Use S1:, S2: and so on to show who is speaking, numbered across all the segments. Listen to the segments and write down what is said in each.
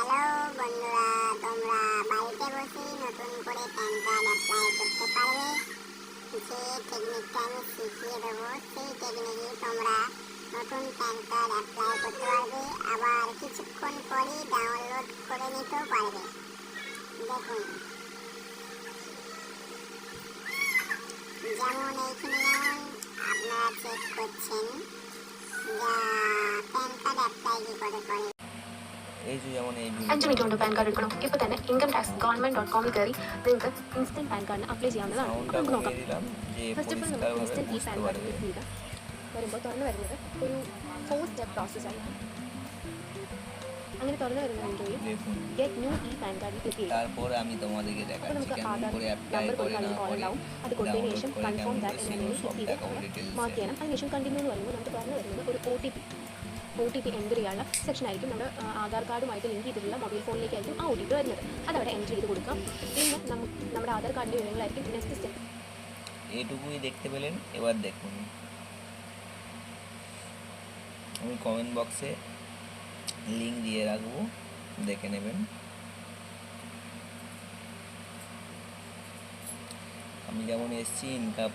S1: Hello বন্ধুরা, তোমরা বাড়িতে বসেই নতুন করে প্যান কার্ড অ্যাপ্লাই করতে পারবে। যে টেকনিকটা আমি শিখিয়ে দেবো, সেই টেকনিকে তোমরা নতুন প্যান কার্ড অ্যাপ্লাই করতে পারবে। আবার কিছুক্ষণ পরেই ডাউনলোড করে নিতেও পারবে। দেখুন। যেমন এইখানে যেমন আপনারা চেক করছেন, যা প্যান কার্ড অ্যাপ্লাই কি করে করে?
S2: അഞ്ച് ഉണ്ട് പാൻ കാർഡ് എടുക്കണം. ഇപ്പോൾ തന്നെ ഇൻകം ടാക്സ് ഗവൺമെന്റ് ഡോട്ട് കോമിൽ കയറി നിങ്ങൾക്ക് ഇൻസ്റ്റന്റ് പാൻ കാർഡിന് അപ്ലൈ ചെയ്യാവുന്നതാണ്. നമുക്ക് നോക്കാം. ഫസ്റ്റ് ഓഫ് ഓൾ നമുക്ക് instant
S3: e
S2: e PAN
S3: card
S2: click ചെയ്യുക വരുമ്പോൾ തുറന്നു വരുന്നത് ഒരു ഫോർ സ്റ്റെപ്പ് പ്രോസസ്സാണ് അങ്ങനെ തുറന്നു വരുന്നതിന്റെ
S3: വഴി
S2: ഗെറ്റ് ന്യൂ ഈ പാൻ കാർഡിൽ ക്ലിക്ക് ചെയ്യുക അപ്പോൾ നമുക്ക് ആധാർ നമ്പർ
S3: കൊടുക്കാനുള്ള
S2: കോളുണ്ടാവും അത് കൊടുത്തതിന് ശേഷം കൺഫേം ദാറ്റ്
S3: എന്നെ
S2: ക്ലിക്ക് ചെയ്ത് മാർക്ക് ചെയ്യണം. അതിനുശേഷം കണ്ടിന്യൂ എന്ന് പറയുമ്പോൾ നമുക്ക് തുറന്നു വരുന്നത് ഒരു O T P O T P enter ചെയ്യാനുള്ള സെക്ഷൻ ആയിരിക്കും നമ്മുടെ ആ, ആധാർ കാർഡുമായിട്ട് ലിങ്ക് ചെയ്തിട്ടുള്ള മൊബൈൽ ഫോണിലേക്കായിരിക്കും ആ ഒ ടി പി വരുന്നത് അതവിടെ എൻ്റർ ചെയ്ത് കൊടുക്കാം പിന്നെ നമുക്ക് നമ്മുടെ ആധാർ കാർഡിൻ്റെ വിവരങ്ങളായിരിക്കും നെക്സ്റ്റ് സ്റ്റെപ്പ്
S3: এটুকুই দেখতে পেলেন এবার দেখুন আমি কমেন্ট বক্সে লিংক দিয়ে রাখবো দেখে নেবেন আমি যেমন এসেছি ইনকাম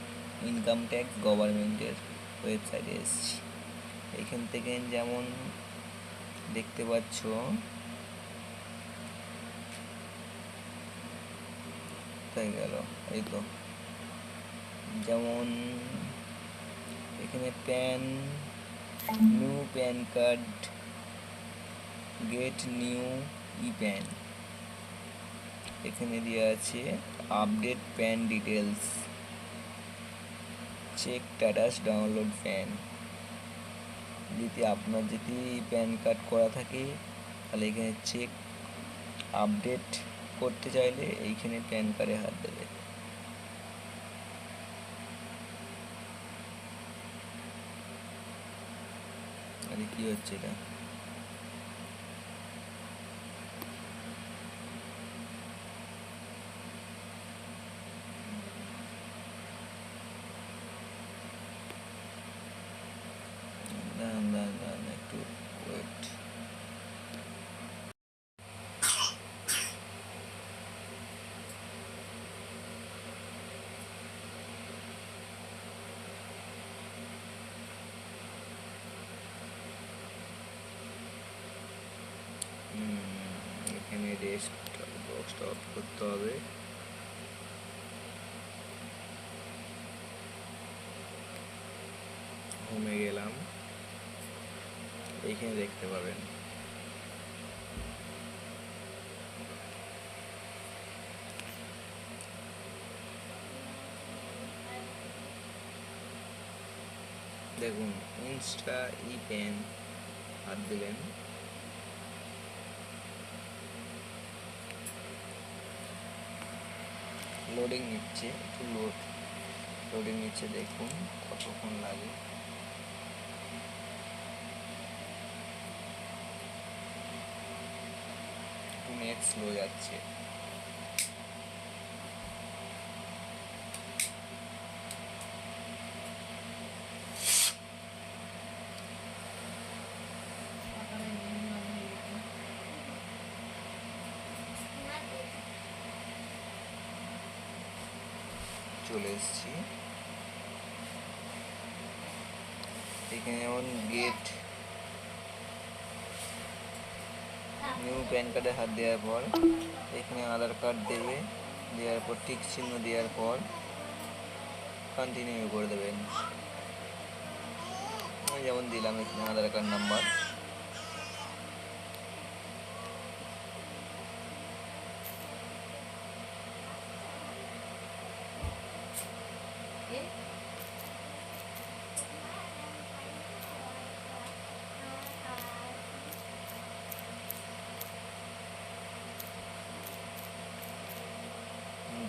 S3: ইনকাম ট্যাক্স গভর্নমেন্টের ওয়েবসাইটে এসেছি এখান থেকে যেমন দেখতে পাচ্ছ গেল, এই তো। যেমন এখানে PAN, new PAN card, get new e PAN. এখানে দেওয়া আছে update PAN details check status download PAN. যদি আপনার যদি প্যান কার্ড করা থাকে, তাহলে এখানে চেক আপডেট করতে চাইলে এইখানে প্যান কার্ডে হাত দেবে। কি হচ্ছে এটা? একটু ওয়েট এখানে রেস্ট বক্সটা অফ করতে হবে। হোমে গেলাম। এইখানে দেখতে পাবেন। দেখুন, ইনস্টা ই পেন হাত দিলেন লোডিং নিচ্ছে, একটু লোড, লোডিং নিচ্ছে, দেখুন কতক্ষণ লাগে একটু নেট স্লো যাচ্ছে। চলে এসেছি। এখানে যেমন গেট নিউ প্যান কার্ডে হাত দেওয়ার পর, এখানে আধার কার্ড দেবে, দেওয়ার পর টিক চিহ্ন দেওয়ার পর কন্টিনিউ করে দেবেন। যেমন দিলাম এখানে আধার কার্ড নাম্বার।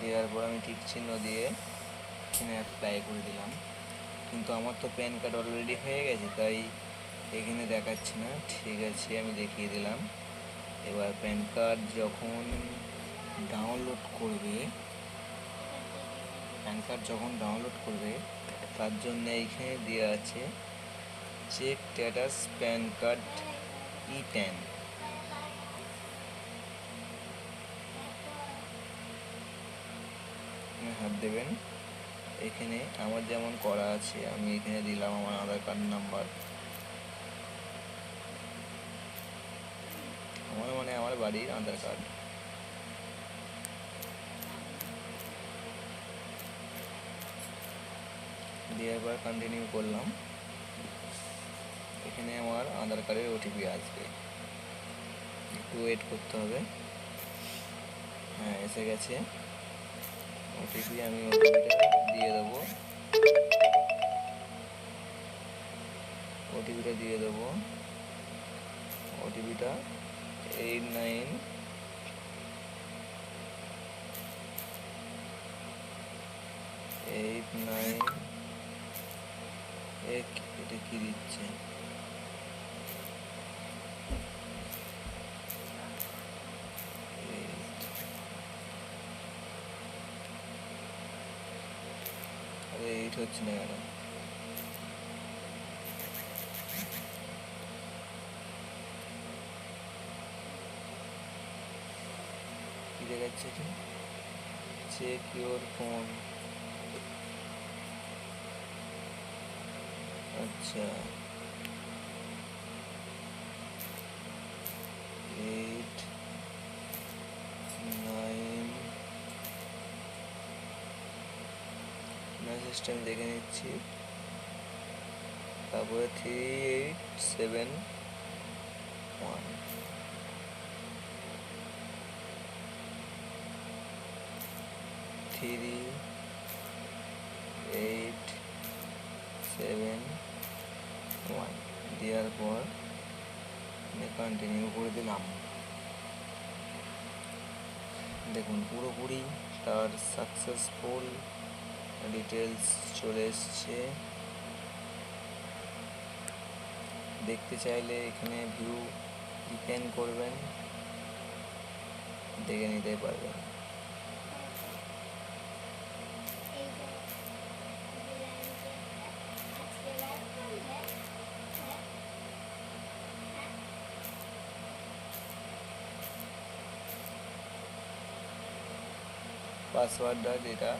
S3: দেওয়ার পর আমি ঠিক চিহ্ন দিয়ে এখানে অ্যাপ্লাই করে দিলাম। কিন্তু আমার তো প্যান কার্ড অলরেডি হয়ে গেছে, তাই এখানে দেখাচ্ছে না। ঠিক আছে, আমি দেখিয়ে দিলাম। এবার প্যান কার্ড যখন ডাউনলোড করবে প্যান কার্ড যখন ডাউনলোড করবে, তার জন্য এইখানে দেওয়া আছে check status PAN card e PAN হাত দেবেন। এখানে আমার যেমন করা আছে, আমি এখানে দিলাম আমার আধার কার্ড নাম্বার। আমার মানে আমার বাড়ির আধার কার্ড। দিয়ে এবার কন্টিনিউ করলাম। এখানে আমার আধার কার্ডের ওটিপি আসবে। একটু ওয়েট করতে হবে। হ্যাঁ এসে গেছে। ওটিপি আমি ওটিপিটা দিয়ে দেবো। ওটিপিটা দিয়ে দেবো। ওটিপিটা এইট নাইন এইট নাইন এক, এটা কি দিচ্ছে? আরে এইট হচ্ছে না কেন কি দেখাচ্ছে এটা চেক ইউর ফোন আচ্ছা এইট মেসেজটা আমি দেখে নিচ্ছি। তারপরে three eight seven one three eight seven one দেওয়ার পর কন্টিনিউ করে দিলাম। দেখুন, পুরোপুরি তার সাকসেসফুল ডিটেলস চলে এসছে। দেখতে চাইলে এখানে ভিউ ডিপেন্ড করবেন। দেখে নিতে পারবেন। পাসওয়ার্ডটা যেটা